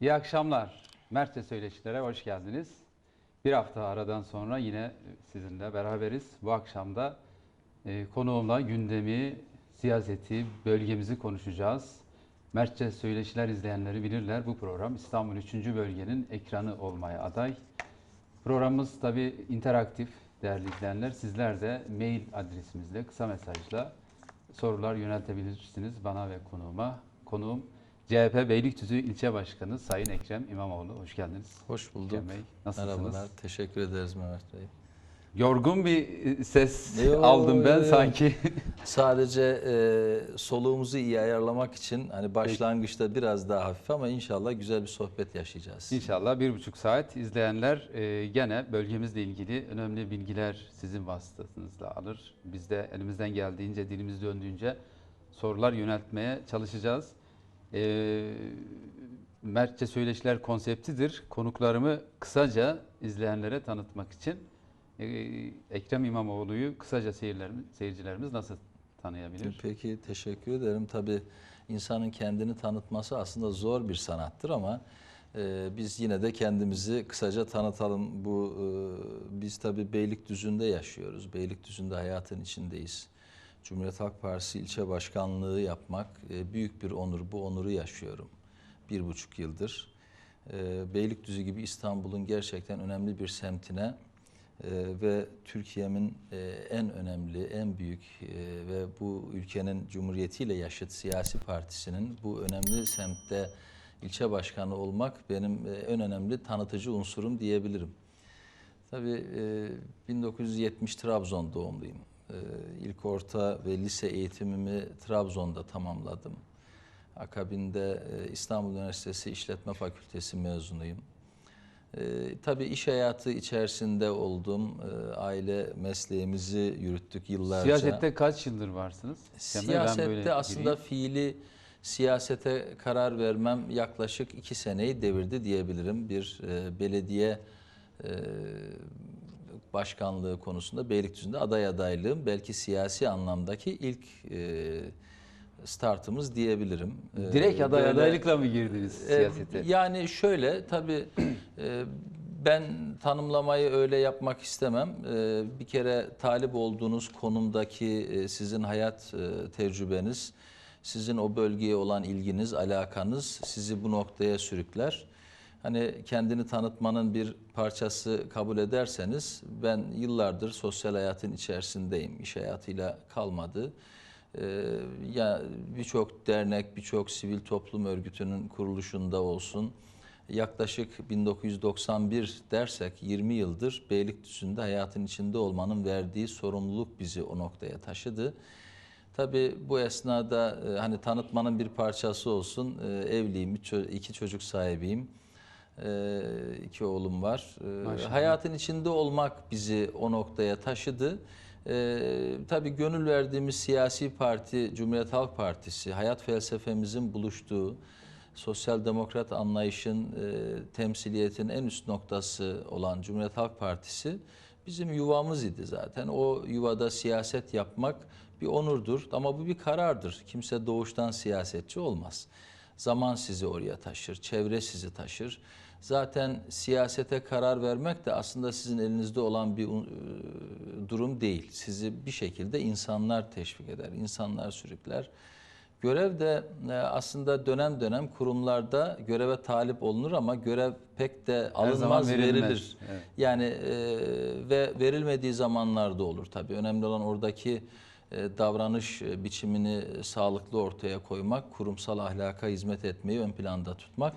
İyi akşamlar. Mertçe Söyleşilere hoş geldiniz. Bir hafta aradan sonra yine sizinle beraberiz. Bu akşam da e, konuğumla gündemi, siyaseti, bölgemizi konuşacağız. Mertçe Söyleşiler izleyenleri bilirler. Bu program İstanbul 3. Bölgenin ekranı olmaya aday. Programımız tabi interaktif değerli izleyenler. Sizler de mail adresimizle kısa mesajla sorular yöneltebilirsiniz bana ve konuğuma. Konuğum CHP Beylikdüzü İlçe Başkanı Sayın Ekrem İmamoğlu. Hoş geldiniz. Hoş bulduk. Ekrem Bey, nasılsınız? Merhabalar. Teşekkür ederiz Mehmet Bey. Yorgun bir e, ses Yo, aldım ben yo, sanki. Sadece e, soluğumuzu iyi ayarlamak için hani başlangıçta biraz daha hafif ama inşallah güzel bir sohbet yaşayacağız. İnşallah bir buçuk saat izleyenler e, gene bölgemizle ilgili önemli bilgiler sizin vasıtasınızla alır. Biz de elimizden geldiğince, dilimiz döndüğünce sorular yöneltmeye çalışacağız. E, Mertçe Söyleşiler konseptidir. Konuklarımı kısaca izleyenlere tanıtmak için e, Ekrem İmamoğlu'yu kısaca seyircilerimiz nasıl tanıyabilir? Peki teşekkür ederim. Tabii insanın kendini tanıtması aslında zor bir sanattır ama e, biz yine de kendimizi kısaca tanıtalım. Bu e, biz tabii Beylikdüzü'nde yaşıyoruz. Beylikdüzü'nde hayatın içindeyiz. Cumhuriyet Halk Partisi ilçe başkanlığı yapmak e, büyük bir onur. Bu onuru yaşıyorum. Bir buçuk yıldır. E, Beylikdüzü gibi İstanbul'un gerçekten önemli bir semtine e, ve Türkiye'nin e, en önemli, en büyük e, ve bu ülkenin cumhuriyetiyle yaşıt siyasi partisinin bu önemli semtte ilçe başkanı olmak benim e, en önemli tanıtıcı unsurum diyebilirim. Tabii e, 1970 Trabzon doğumluyum. E, İlk orta ve lise eğitimimi Trabzon'da tamamladım. Akabinde e, İstanbul Üniversitesi İşletme Fakültesi mezunuyum. E, tabii iş hayatı içerisinde oldum. E, aile mesleğimizi yürüttük yıllarca. Siyasette kaç yıldır varsınız? Siyasette aslında gireyim. fiili siyasete karar vermem yaklaşık iki seneyi devirdi diyebilirim. Bir e, belediye e, başkanlığı konusunda Beylikdüzü'nde aday adaylığım belki siyasi anlamdaki ilk e, startımız diyebilirim. E, Direkt aday böyle- adaylıkla mı girdiniz e, siyasete? Yani şöyle tabii e, ben tanımlamayı öyle yapmak istemem. E, Bir kere talip olduğunuz konumdaki e, sizin hayat e, tecrübeniz, sizin o bölgeye olan ilginiz, alakanız sizi bu noktaya sürükler. Hani kendini tanıtmanın bir parçası kabul ederseniz ben yıllardır sosyal hayatın içerisindeyim. İş hayatıyla kalmadı. Ee, ya birçok dernek, birçok sivil toplum örgütünün kuruluşunda olsun. Yaklaşık 1991 dersek 20 yıldır Beylikdüzü'nde hayatın içinde olmanın verdiği sorumluluk bizi o noktaya taşıdı. Tabii bu esnada e, hani tanıtmanın bir parçası olsun. E, evliyim, iki çocuk sahibiyim. E, iki oğlum var. E, Maşallah. hayatın içinde olmak bizi o noktaya taşıdı. E, tabii gönül verdiğimiz siyasi parti Cumhuriyet Halk Partisi, hayat felsefemizin buluştuğu, sosyal demokrat anlayışın, e, temsiliyetin en üst noktası olan Cumhuriyet Halk Partisi bizim yuvamız idi zaten. O yuvada siyaset yapmak bir onurdur ama bu bir karardır. Kimse doğuştan siyasetçi olmaz. Zaman sizi oraya taşır, çevre sizi taşır. Zaten siyasete karar vermek de aslında sizin elinizde olan bir e, durum değil. Sizi bir şekilde insanlar teşvik eder, insanlar sürükler. Görev de e, aslında dönem dönem kurumlarda göreve talip olunur ama görev pek de alınmaz, verilmez. verilir. Evet. Yani e, ve verilmediği zamanlarda olur tabii. Önemli olan oradaki e, davranış biçimini sağlıklı ortaya koymak, kurumsal ahlaka hizmet etmeyi ön planda tutmak.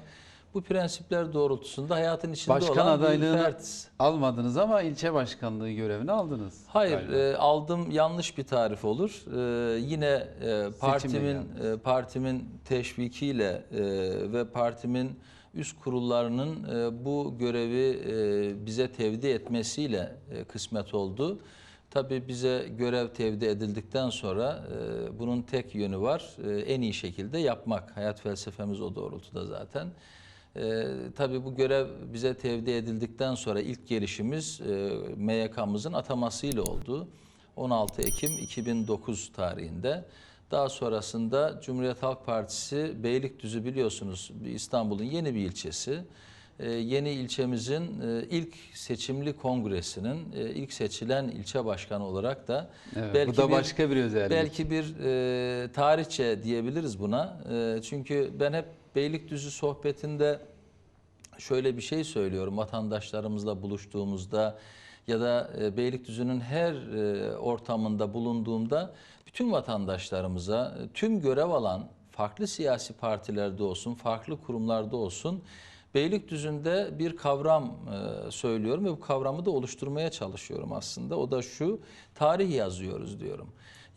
Bu prensipler doğrultusunda hayatın içinde Başkan olan bir adaylığını fert. almadınız ama ilçe başkanlığı görevini aldınız. Hayır, galiba. e, aldım yanlış bir tarif olur. E, yine e, partimin e, partimin teşvikiyle e, ve partimin üst kurullarının e, bu görevi e, bize tevdi etmesiyle e, kısmet oldu. Tabii bize görev tevdi edildikten sonra e, bunun tek yönü var. E, en iyi şekilde yapmak. Hayat felsefemiz o doğrultuda zaten. Ee, tabii bu görev bize tevdi edildikten sonra ilk gelişimiz e, MYK'mızın atamasıyla oldu. 16 Ekim 2009 tarihinde. Daha sonrasında Cumhuriyet Halk Partisi Beylikdüzü biliyorsunuz İstanbul'un yeni bir ilçesi. Ee, yeni ilçemizin e, ilk seçimli kongresinin e, ilk seçilen ilçe başkanı olarak da Evet, belki bu da bir- başka bir özellik. Belki bir e, tarihçe diyebiliriz buna. E, çünkü ben hep Beylikdüzü sohbetinde şöyle bir şey söylüyorum vatandaşlarımızla buluştuğumuzda ya da e, Beylikdüzü'nün her e, ortamında bulunduğumda bütün vatandaşlarımıza e, tüm görev alan farklı siyasi partilerde olsun, farklı kurumlarda olsun Beylikdüzü'nde bir kavram söylüyorum ve bu kavramı da oluşturmaya çalışıyorum aslında. O da şu, tarih yazıyoruz diyorum.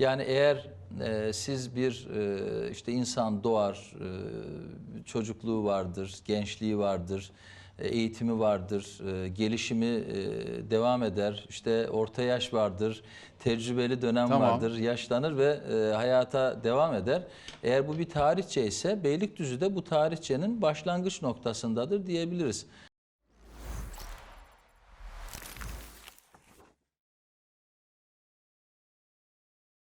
Yani eğer e, siz bir e, işte insan doğar, e, çocukluğu vardır, gençliği vardır, e, eğitimi vardır, e, gelişimi e, devam eder, işte orta yaş vardır, tecrübeli dönem Tamam. vardır, yaşlanır ve e, hayata devam eder. Eğer bu bir tarihçe ise Beylikdüzü de bu tarihçenin başlangıç noktasındadır diyebiliriz.